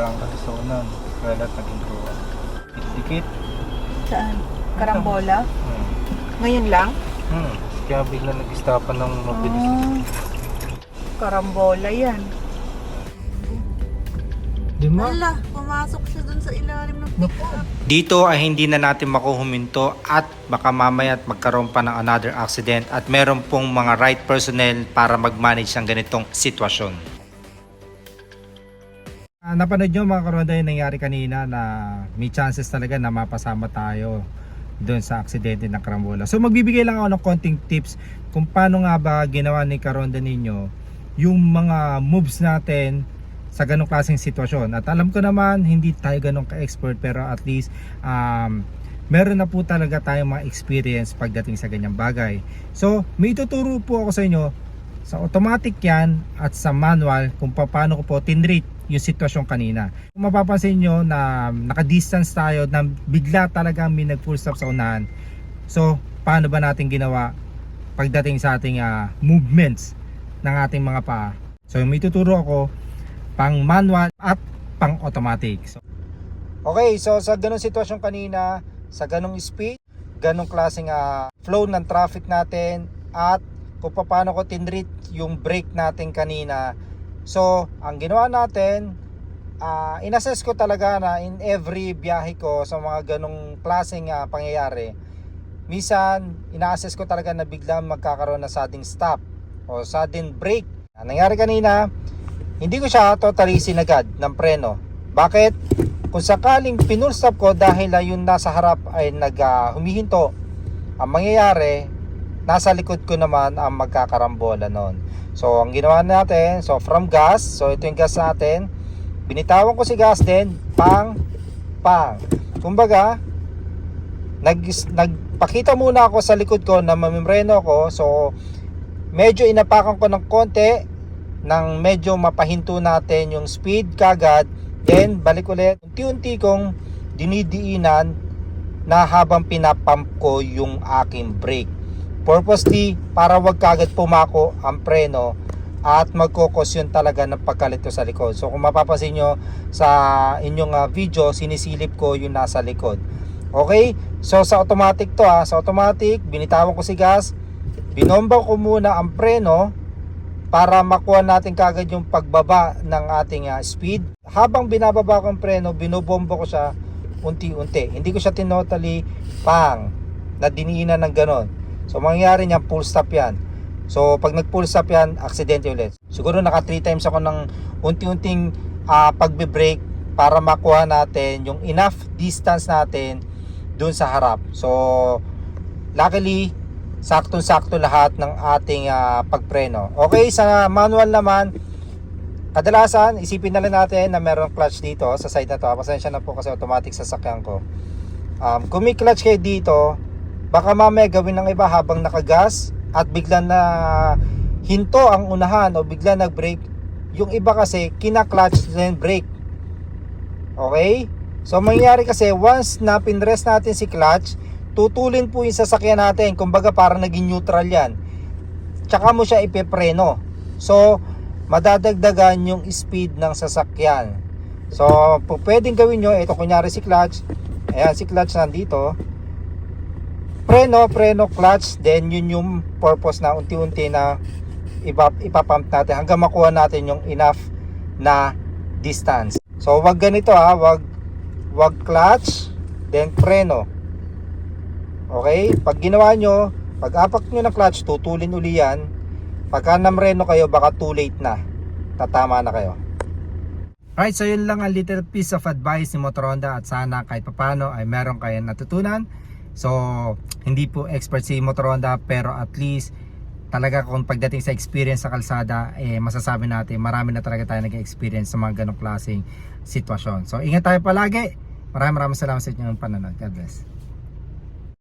nagkaangkat sa unan. Kaya lahat naging ruwan. Dikit-dikit. Saan? Karambola? Hmm. Ngayon lang? Hmm. Kaya bigla nag-stopan ng mabilis. Ah, karambola yan. Di mo? Ala, pumasok siya dun sa ilalim ng pick-up. Dito ay hindi na natin makuhuminto at baka mamaya at magkaroon pa ng another accident at meron pong mga right personnel para mag-manage ng ganitong sitwasyon. Ah, napanood nyo mga karoda yung nangyari kanina na may chances talaga na mapasama tayo doon sa aksidente ng Karambola. So magbibigay lang ako ng konting tips kung paano nga ba ginawa ni Karonda ninyo yung mga moves natin sa ganong klaseng sitwasyon. At alam ko naman hindi tayo ganong ka-expert pero at least um, meron na po talaga tayong mga experience pagdating sa ganyang bagay. So may ituturo po ako sa inyo sa automatic yan at sa manual kung paano ko po tinrate yung sitwasyon kanina. Kung mapapansin nyo na naka-distance tayo na bigla talaga may nag-full stop sa unahan. So, paano ba natin ginawa pagdating sa ating ah, movements ng ating mga paa? So, may tuturo ako pang manual at pang automatic. So, okay, so sa ganong sitwasyon kanina, sa ganong speed, ganong klaseng ah, flow ng traffic natin at kung paano ko tinreat yung brake natin kanina. So, ang ginawa natin, ah inassess ko talaga na in every biyahe ko sa mga ganong klaseng ah, pangyayari, minsan, ina-assess ko talaga na biglang magkakaroon ng sudden stop o sudden break. Ang nangyari kanina, hindi ko siya totally sinagad ng preno. Bakit? Kung sakaling pinul stop ko dahil na yung nasa harap ay nag ah, humihinto, ang mangyayari, nasa likod ko naman ang magkakarambola noon. So, ang ginawa natin, so from gas, so ito yung gas natin, binitawan ko si gas din, pang, pang. Kumbaga, nag, nagpakita muna ako sa likod ko na mamimreno ko, so medyo inapakan ko ng konti, nang medyo mapahinto natin yung speed kagad, then balik ulit, unti-unti kong dinidiinan na habang pinapump ko yung aking brake purposely para wag kagad pumako ang preno at magkokos yun talaga ng pagkalito sa likod. So kung mapapansin nyo sa inyong ah, video, sinisilip ko yung nasa likod. Okay? So sa automatic to ha, sa automatic, binitawan ko si gas, binomba ko muna ang preno para makuha natin kagad yung pagbaba ng ating ah, speed. Habang binababa ko ang preno, binobomba ko siya unti-unti. Hindi ko siya tinotally pang na diniinan ng ganon. So mangyayari niyan full stop yan. So pag nag full stop yan, aksidente ulit. Siguro naka 3 times ako ng unti-unting uh, pagbe-brake para makuha natin yung enough distance natin dun sa harap. So luckily saktong-sakto lahat ng ating ah, pagpreno. Okay, sa manual naman kadalasan isipin na lang natin na meron clutch dito sa side na to. Pasensya na po kasi automatic sa sakyan ko. Um, kung may clutch kayo dito, baka mamaya gawin ng iba habang nakagas at bigla na hinto ang unahan o bigla nag-brake yung iba kasi kina-clutch then brake. Okay? So mangyayari kasi once na pinrest natin si clutch tutulin po yung sasakyan natin. Kumbaga parang naging neutral yan. Tsaka mo siya ipepreno. So madadagdagan yung speed ng sasakyan. So pwedeng gawin nyo ito kunyari si clutch. Ayan si clutch nandito preno, preno, clutch, then yun yung purpose na unti-unti na ipa, ipapump natin hanggang makuha natin yung enough na distance. So wag ganito ha, wag wag clutch, then preno. Okay? Pag ginawa nyo, pag apak nyo ng clutch, tutulin uli yan. Pagka namreno kayo, baka too late na. Tatama na kayo. Alright, so yun lang ang little piece of advice ni Motoronda at sana kahit papano ay meron kayong natutunan. So, hindi po expert si Motor Honda pero at least talaga kung pagdating sa experience sa kalsada, eh, masasabi natin marami na talaga tayo nag-experience sa mga ganong klaseng sitwasyon. So, ingat tayo palagi. Maraming maraming salamat sa inyong panonood. God bless.